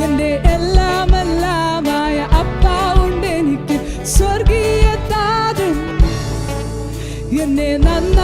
എല്ലാം എനിക്ക് സ്വർഗീയ എന്നെ നന്നായി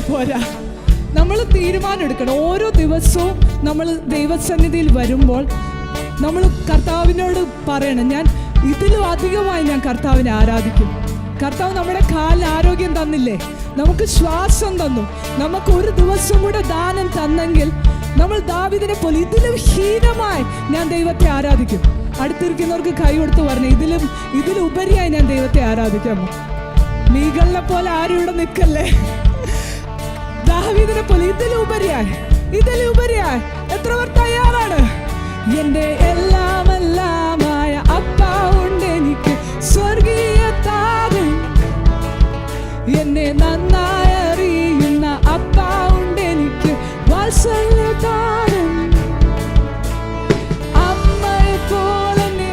ഇങ്ങനെ പോരാ. നമ്മൾ തീരുമാനം എടുക്കണം ഓരോ ദിവസവും നമ്മൾ ദൈവസന്നിധിയിൽ വരുമ്പോൾ നമ്മൾ കർത്താവിനോട് പറയണം ഞാൻ ഇതിലും അധികമായി ഞാൻ കർത്താവിനെ ആരാധിക്കും. കർത്താവ് നമ്മുടെ കാലിന് ആരോഗ്യം തന്നില്ലേ? നമുക്ക് ശ്വാസം തന്നു. നമുക്ക് ഒരു ദിവസം കൂടെ ദാനം തന്നെങ്കിൽ നമ്മൾ ദാവിദിനെ പോലെ ഇതിലും ഹീനമായി ഞാൻ ദൈവത്തെ ആരാധിക്കും. അടുത്തിരിക്കുന്നവർക്ക് കൈ കൊടുത്ത് പറഞ്ഞു ഇതിലും ഇതിലുപരിയായി ഞാൻ ദൈവത്തെ ആരാധിക്കാമോ നീകളിനെ പോലെ ആരും ഇവിടെ നിൽക്കല്ലേ? ദാവീദിനെ പോലെ ഇതിലുപരിയായി എത്ര പേർ തയ്യാറാണ്? എന്റെ എല്ലാം എല്ലാമായ അപ്പാ ഉണ്ട് എനിക്ക്. സ്വർഗീയ താതൻ എന്നെ നന്നായി അറിയുന്ന അപ്പാ ഉണ്ട് എനിക്ക്. വാത്സല്യ താതൻ അമ്മയെ പോലെ എന്നെ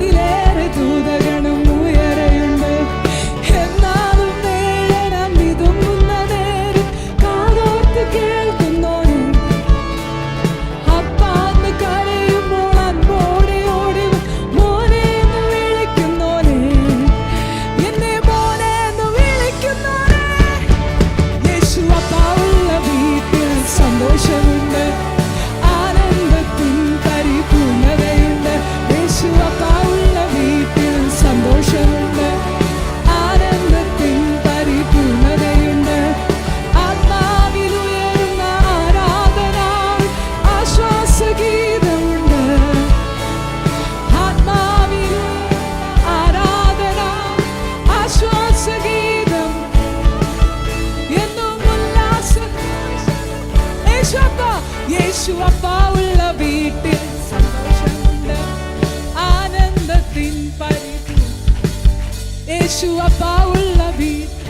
അതിലേറെ ദൂതഗണം Yeshua, Paul, David.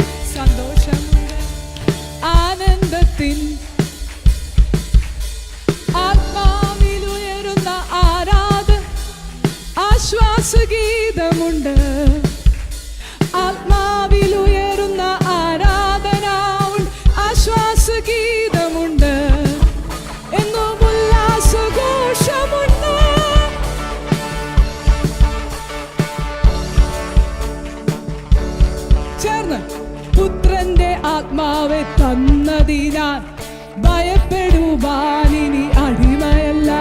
ആത്മാവെ തന്നതിനാൽ ഭയപ്പെടുവാനിനി അടിമയല്ല.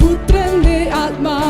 പുത്രന്റെ ആത്മാവെ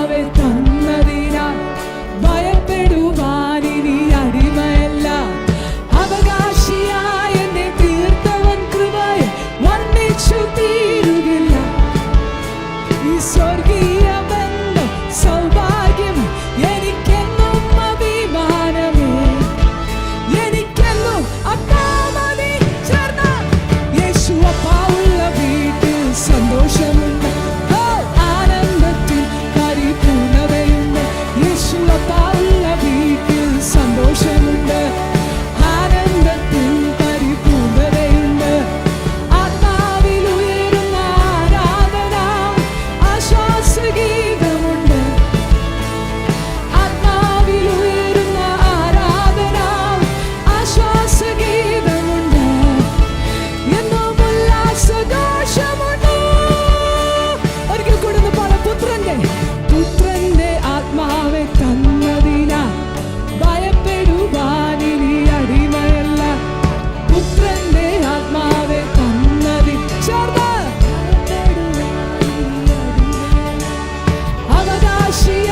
she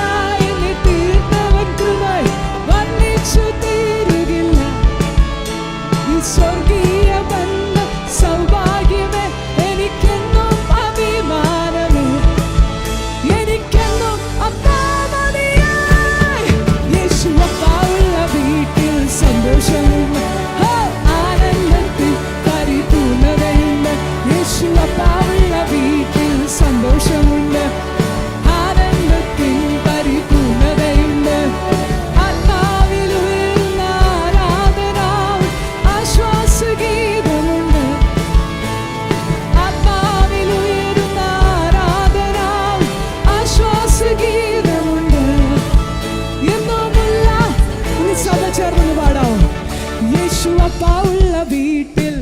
യേശു അപ്പ ഉള്ള വീട്ടിൽ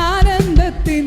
ആനന്ദത്തിൻ